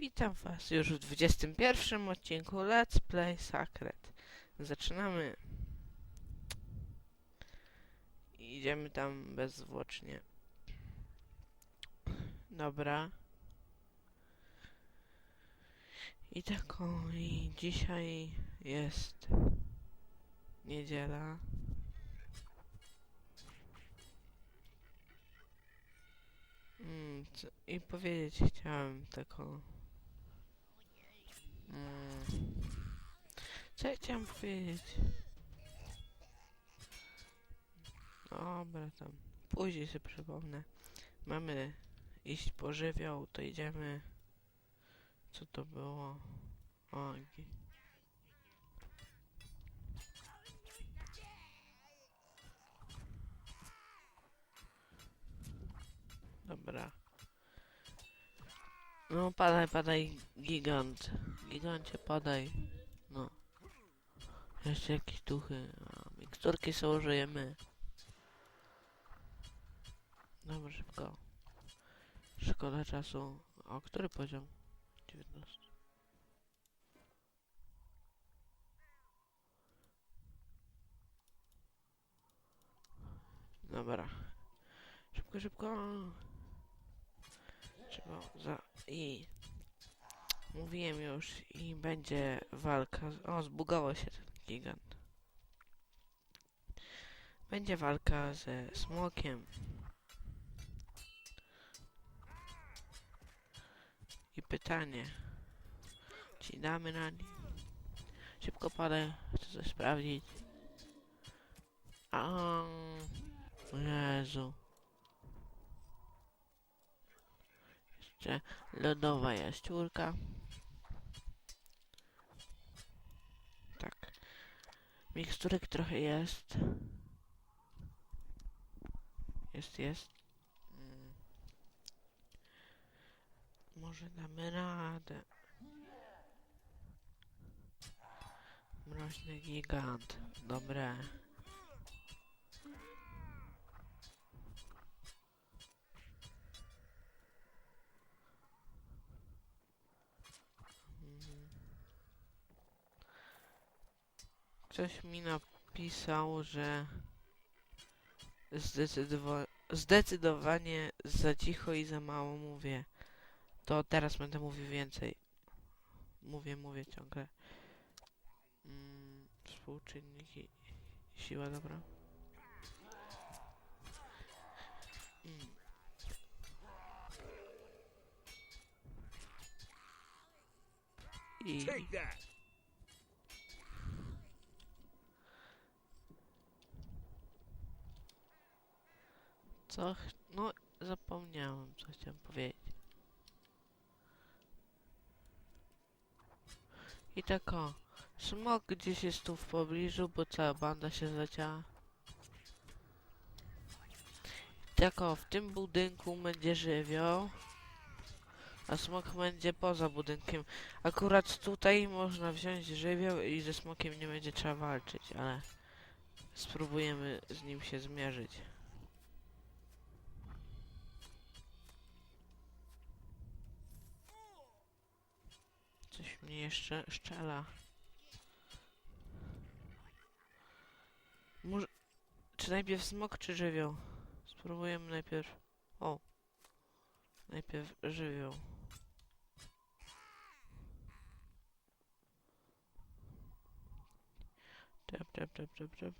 Witam was już w 21 odcinku Let's Play Sacred. Zaczynamy. Idziemy tam bezzwłocznie. Dobra. I tak o, i dzisiaj jest niedziela. Mm, I powiedzieć chciałem taką. Co ja chciałem powiedzieć? Dobra, tam. Później sobie przypomnę. Mamy iść po żywioł, to idziemy. Co to było? O, gi- Dobra. No padaj, padaj, gigant. Gigancie, padaj. No. Jeszcze jakieś duchy. A, miksturki sobie użyjemy. Dobra, szybko. Szkoda czasu. O, który poziom? 19. Dobra. Szybko, szybko. Trzeba za... i... Mówiłem już i będzie walka. O, zbugował się ten gigant. Będzie walka ze smokiem. I pytanie. Czy damy na nim? Szybko padę. Chcę coś sprawdzić. A, Jezu. Jeszcze lodowa jaściółka. Tak. Miksturek trochę jest. Jest, jest. Mm. Może damy radę. Mroźny gigant. Dobre. Ktoś mi napisał, że zdecydowa zdecydowanie za cicho i za mało mówię. To teraz będę mówił więcej. Mówię, mówię ciągle. Mm, współczynniki. Siła, dobra. Mm. I... Co? No, zapomniałem, co chciałem powiedzieć. I tak o, smok gdzieś jest tu w pobliżu, bo cała banda się zacięła. I tak o, w tym budynku będzie żywioł, a smok będzie poza budynkiem. Akurat tutaj można wziąć żywioł i ze smokiem nie będzie trzeba walczyć, ale spróbujemy z nim się zmierzyć. Mnie jeszcze szczela. Może... Czy najpierw smok, czy żywioł? Spróbujemy najpierw... O! Najpierw żywioł. Czep, czep, czep, czep, czep.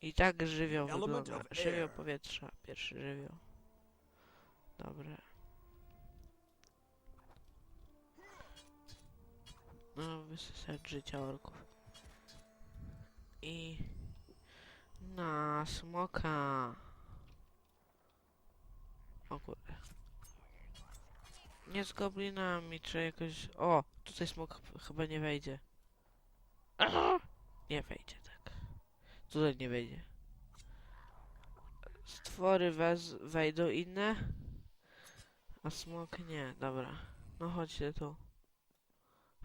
I tak żywioł wygląda. Żywioł powietrza. Pierwszy żywioł. Dobra. No, wysysać życia orków. I... Na smoka. O kurde. Nie z goblinami, czy jakoś... O! Tutaj smok ch- chyba nie wejdzie. Aha! Nie wejdzie, tak. Tutaj nie wejdzie. Stwory wez wejdą inne, a smok nie. Dobra. No chodźcie tu.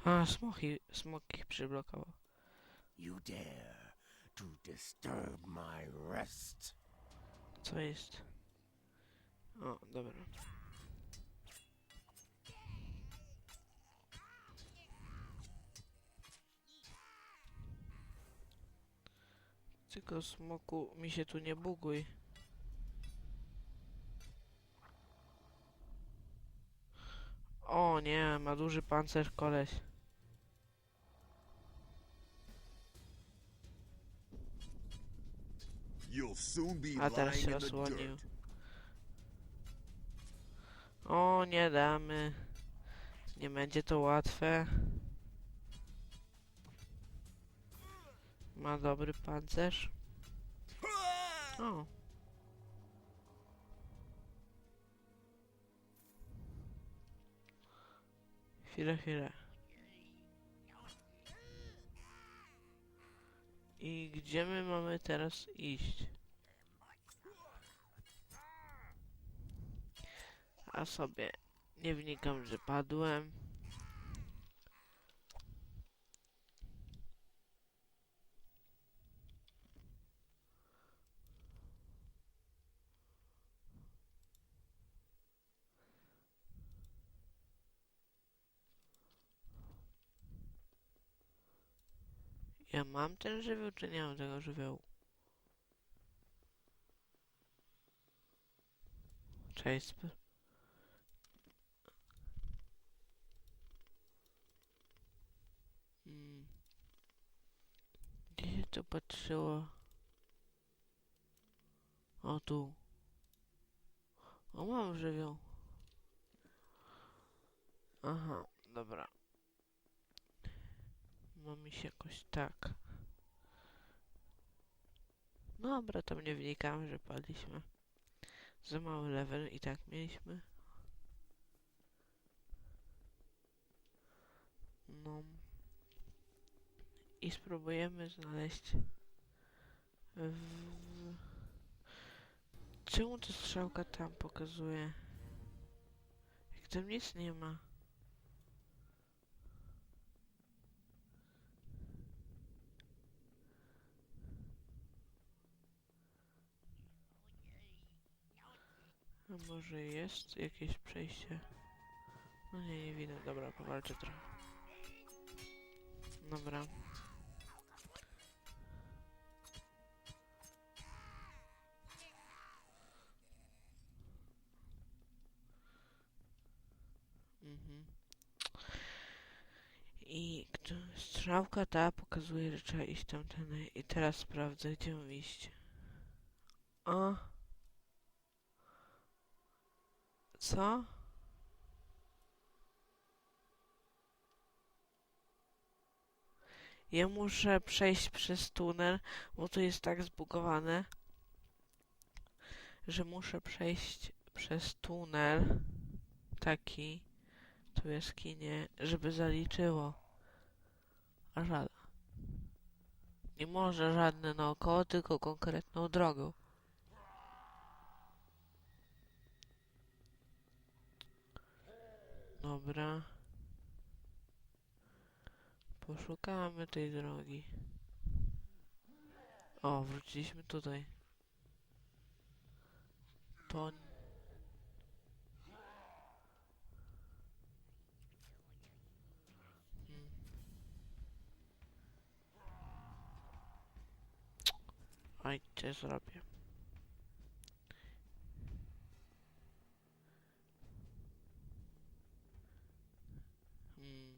A, smoki, smoki przyblokował. You dare to disturb my rest. Co jest? O, dobra. Tylko smoku mi się tu nie buguj. O nie, ma duży pancerz koleś. A teraz się osłonił. O, nie damy. Nie będzie to łatwe. Ma dobry pancerz. O. Chwilę, chwilę. I gdzie my mamy teraz iść? A sobie nie wnikam, że padłem. Ja mam ten żywioł, czy nie mam tego żywiołu? Cześć. sp- Mm. Gdzie się to patrzyło? O tu. O mam żywioł. Aha, dobra. Mam iść jakoś tak. Dobra, tam nie wnikam, że padliśmy. Za mały level i tak mieliśmy. No. I spróbujemy znaleźć. W... Czemu ta strzałka tam pokazuje? Jak tam nic nie ma. A może jest jakieś przejście? No nie, nie widzę. Dobra, powalczę trochę. Dobra. Mhm. I strzałka ta pokazuje, że trzeba iść tamtędy. I teraz sprawdzę, gdzie mam iść. A. Co? Ja muszę przejść przez tunel, bo to jest tak zbugowane, że muszę przejść przez tunel taki, tu jaskinie, żeby zaliczyło. A żaden. Nie może żadne naokoło, tylko konkretną drogą. Dobra. Poszukamy tej drogi. O, wróciliśmy tutaj. To... Hmm. Aj, co zrobię? Hmm.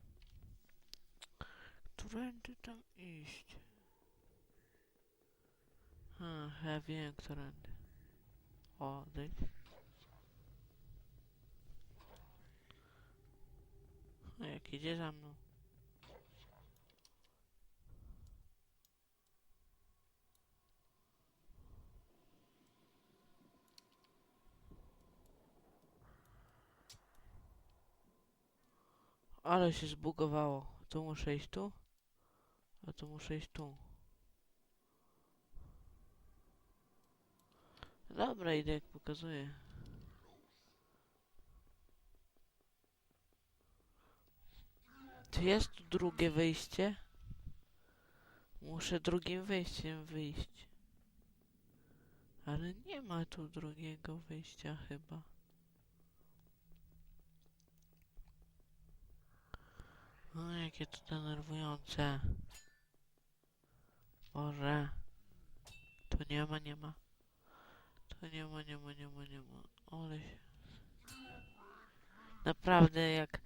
Którędy tam iść? A, ja wiem, którędy. O, dyk. A jak idzie za mną? Ale się zbugowało. Tu muszę iść tu? A tu muszę iść tu. Dobra, idę jak pokazuje. Czy jest tu drugie wyjście? Muszę drugim wyjściem wyjść. Ale nie ma tu drugiego wyjścia chyba. O, jakie to denerwujące. Boże. To nie ma, nie ma. To nie ma, nie ma, nie ma, nie ma. Ole się... Naprawdę, jak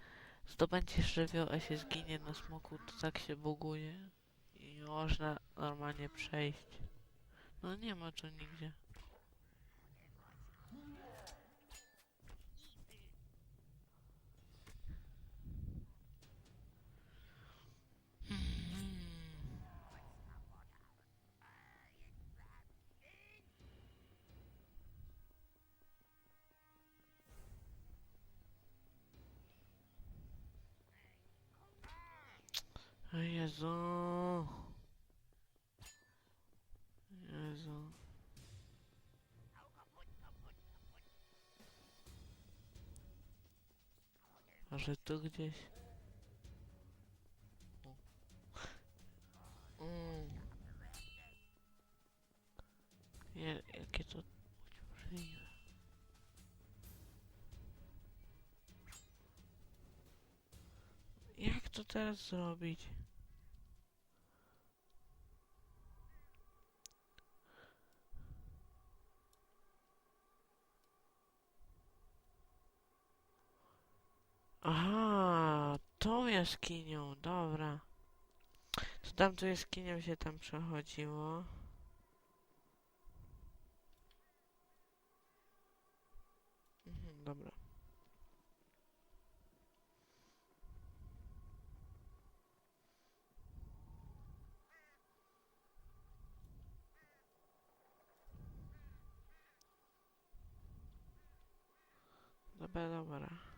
zdobędziesz żywioł, a się zginie na smoku, to tak się buguje. I można normalnie przejść. No nie ma tu nigdzie. Jezu. Jezu. Może tu gdzieś? Mm. Jakie to możliwe. Jak to teraz zrobić? Aha, tą jaskinią, dobra. To tamtą jaskinią się tam przechodziło. Mhm, dobra. Dobra, dobra.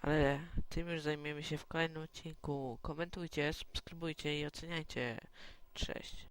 Ale tym już zajmiemy się w kolejnym odcinku. Komentujcie, subskrybujcie i oceniajcie. Cześć.